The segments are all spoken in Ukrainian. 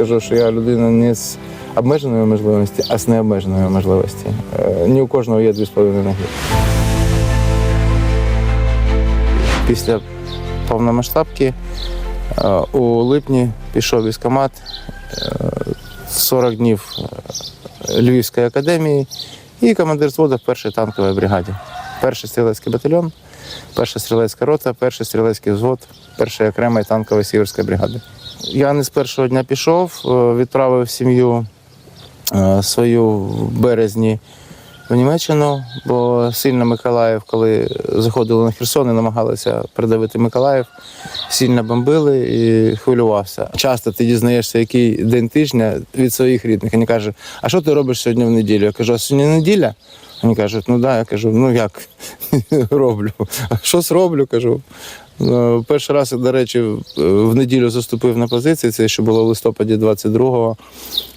скажу, що я людина не з обмеженою можливості, а з необмеженою можливості. Е, Ні у кожного є дві з половиною ноги. Після повномасштабки е, у липні пішов військкомат е, 40 днів е, Львівської академії і командир взводу в першій танковій бригаді. Перший стрілецький батальйон, перша стрілецька рота, перший стрілецький взвод, першої окремої танкової сіверської бригади. Я не з першого дня пішов, е, відправив сім'ю е, свою в березні в Німеччину, бо сильно Миколаїв, коли заходили на Херсон і намагалися придавити Миколаїв, сильно бомбили і хвилювався. Часто ти дізнаєшся, який день тижня від своїх рідних. Вони кажуть, а що ти робиш сьогодні в неділю? Я кажу, а сьогодні неділя? Вони кажуть, ну да, я кажу, ну як роблю? А що зроблю? кажу. Ну, Перший раз, до речі, в неділю заступив на позиції, це що було в листопаді 22-го.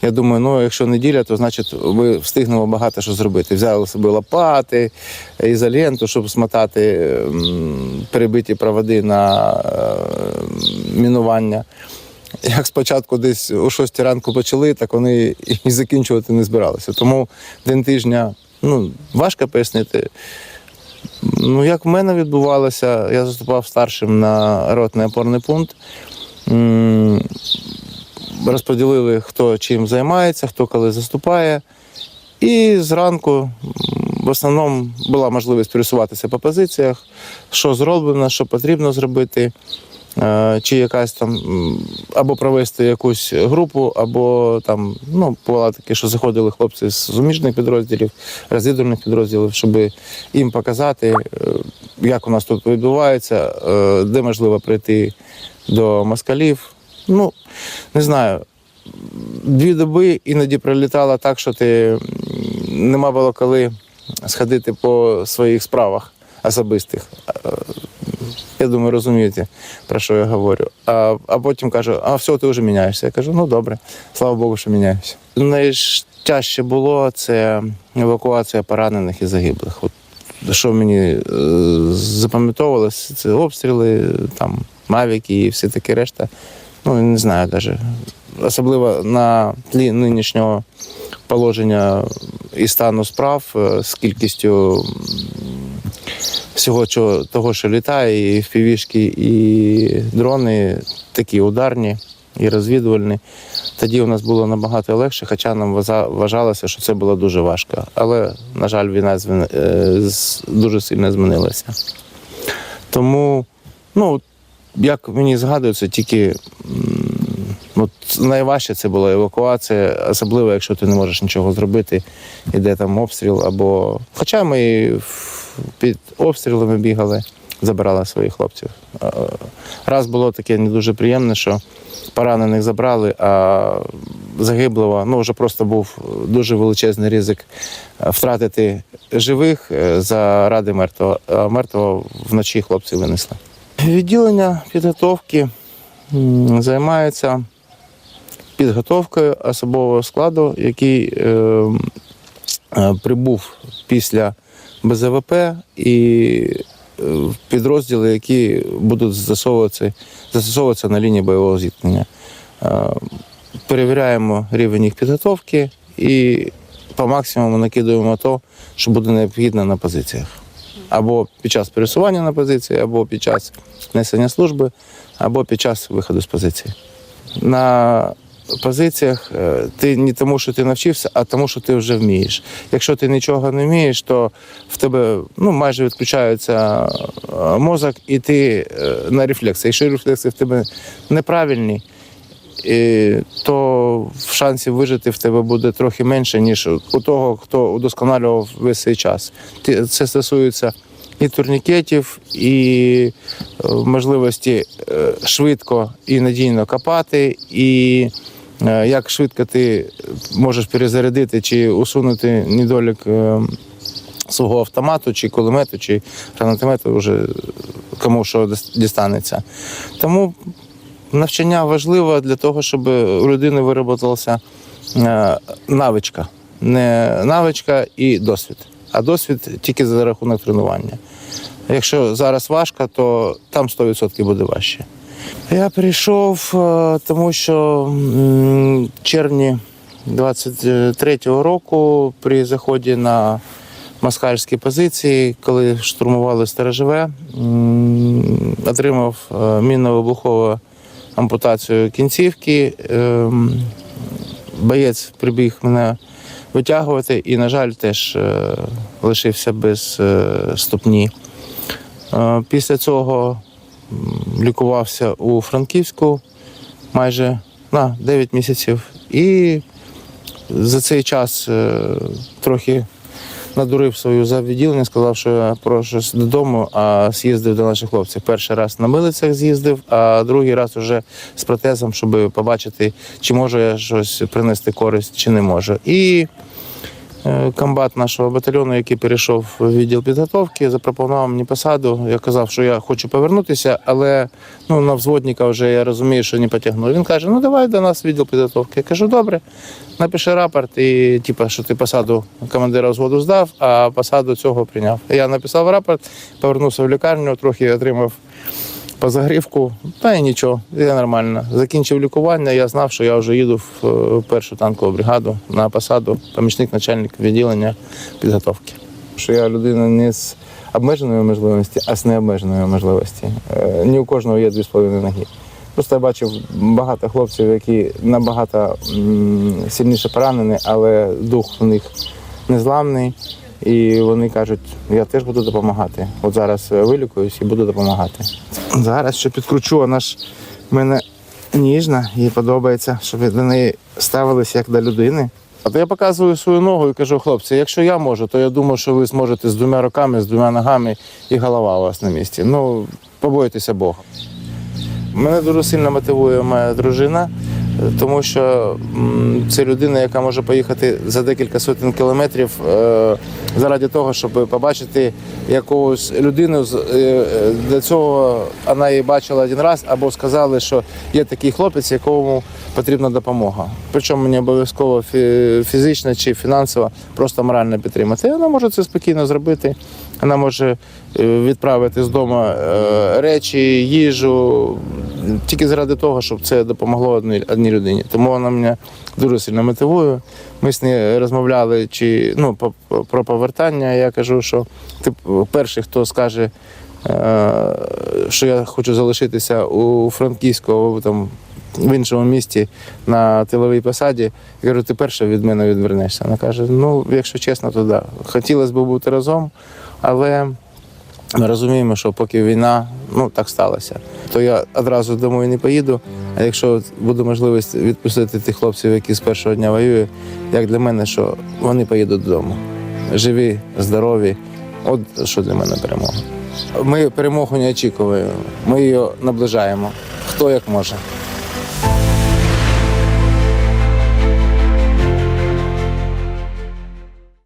Я думаю, ну якщо неділя, то значить ми встигнемо багато що зробити. Взяли з собою лопати, ізоленту, щоб смотати м, перебиті проводи на е, мінування. Як спочатку десь о 6 ранку почали, так вони і закінчувати не збиралися. Тому день тижня ну, важко пояснити. Ну, як в мене відбувалося, я заступав старшим на ротний опорний пункт. Розподілили, хто чим займається, хто коли заступає. І зранку в основному була можливість пересуватися по позиціях, що зроблено, що потрібно зробити, чи якась там або провести якусь групу, або там, ну, бувало таке, що заходили хлопці з суміжних підрозділів, розвідувальних підрозділів, щоб їм показати, е, як у нас тут відбувається, е, де можливо прийти до москалів. Ну, не знаю. Дві доби іноді прилітало так, що ти нема було коли сходити по своїх справах особистих. Я думаю, розумієте, про що я говорю. А, а потім кажу, а все, ти вже міняєшся. Я кажу, ну добре, слава Богу, що міняюся. Найтяжче було це евакуація поранених і загиблих. От, що мені е, запам'ятовувалося, це обстріли, там, мавіки і все таке решта. Ну, не знаю навіть. Особливо на тлі нинішнього положення і стану справ е, з кількістю всього чого, того, що літає, і впівішки, і дрони такі ударні і розвідувальні. Тоді у нас було набагато легше, хоча нам вважалося, що це було дуже важко. Але, на жаль, війна е, дуже сильно змінилася. Тому, ну, як мені згадується, тільки от найважче це була евакуація, особливо, якщо ти не можеш нічого зробити, іде там обстріл або. Хоча ми під обстрілами бігали, забирали своїх хлопців. Раз було таке не дуже приємне, що поранених забрали, а загиблого, ну вже просто був дуже величезний ризик е, втратити живих е, заради мертвого, а мертвого вночі хлопці винесли. Відділення підготовки займається підготовкою особового складу, який е, е, прибув після БЗВП і е, підрозділи, які будуть застосовуватися, застосовуватися на лінії бойового зіткнення. Е, Перевіряємо рівень їх підготовки і по максимуму накидуємо то, що буде необхідно на позиціях. Або під час пересування на позиції, або під час несення служби, або під час виходу з позиції. На позиціях е, ти не тому, що ти навчився, а тому, що ти вже вмієш. Якщо ти нічого не вмієш, то в тебе ну, майже відключається е, мозок, і ти е, на рефлекси. Якщо рефлекси в тебе неправильні, то шансів вижити в тебе буде трохи менше, ніж у того, хто удосконалював весь цей час. Це стосується і турнікетів, і можливості швидко і надійно копати, і як швидко ти можеш перезарядити чи усунути недолік е, свого автомату, чи кулемету, чи гранатомету, вже кому що дістанеться. Тому навчання важливо для того, щоб у людини вироботилася е, навичка. Не навичка і досвід, а досвід тільки за рахунок тренування. Якщо зараз важко, то там 100% буде важче. Я прийшов, е, тому що в червні 23-го року при заході на москальські позиції, коли штурмували сторожове, м, отримав е, мінно-вибухову ампутацію кінцівки. Ем, Боєць прибіг мене витягувати і, на жаль, теж е, лишився без ступні. Після цього лікувався у Франківську майже на 9 місяців. І за цей час е, трохи надурив свою завідділення, сказав, що я прошу додому, а з'їздив до наших хлопців. Перший раз на милицях з'їздив, а другий раз уже з протезом, щоб побачити, чи можу я щось принести користь, чи не можу. І комбат нашого батальйону, який перейшов в відділ підготовки, запропонував мені посаду. Я казав, що я хочу повернутися, але ну, на взводника вже я розумію, що не потягну. Він каже: ну давай до нас відділ підготовки. Я кажу, добре, напиши рапорт, і типу, що ти посаду командира взводу здав, а посаду цього прийняв. Я написав рапорт, повернувся в лікарню, трохи отримав по загрівку, та й нічого, я нормально. Закінчив лікування, я знав, що я вже їду в е, першу танкову бригаду на посаду помічник начальника відділення підготовки. Що я людина не з обмеженою можливості, а з необмеженою можливості. Е, Ні у кожного є дві з половиною ноги. Просто я бачив багато хлопців, які набагато сильніше поранені, але дух у них незламний. І вони кажуть, я теж буду допомагати. От зараз е, вилікуюсь і буду допомагати. Зараз ще підкручу, вона ж мене ніжна, їй подобається, щоб до неї ставилися як до людини. А то я показую свою ногу і кажу, хлопці, якщо я можу, то я думаю, що ви зможете з двома руками, з двома ногами і голова у вас на місці. Ну, побойтеся Бога. Мене дуже сильно мотивує моя дружина, тому що це людина, яка може поїхати за декілька сотень кілометрів е, заради того, щоб побачити якусь людину. Е, е, Для цього вона її бачила один раз, або сказали, що є такий хлопець, якому потрібна допомога. Причому не обов'язково фізична чи фінансова, просто морально підтримати. І вона може це спокійно зробити. Вона може е, відправити з дому е, речі, їжу тільки заради того, щоб це допомогло одній, людині. Тому вона мене дуже сильно мотивує. Ми з нею розмовляли чи, ну, про повертання. Я кажу, що ти перший, хто скаже, е, що я хочу залишитися у Франківську там в іншому місті на тиловій посаді. Я кажу, ти перша від мене відвернешся. Вона каже: ну, якщо чесно, то да. Хотілося б бути разом, але ми розуміємо, що поки війна, ну так сталося, то я одразу домой не поїду. А якщо буде можливість відпустити тих хлопців, які з першого дня воюють, як для мене, що вони поїдуть додому. Живі, здорові. От що для мене перемога. Ми перемогу не очікуємо, ми її наближаємо. Хто як може.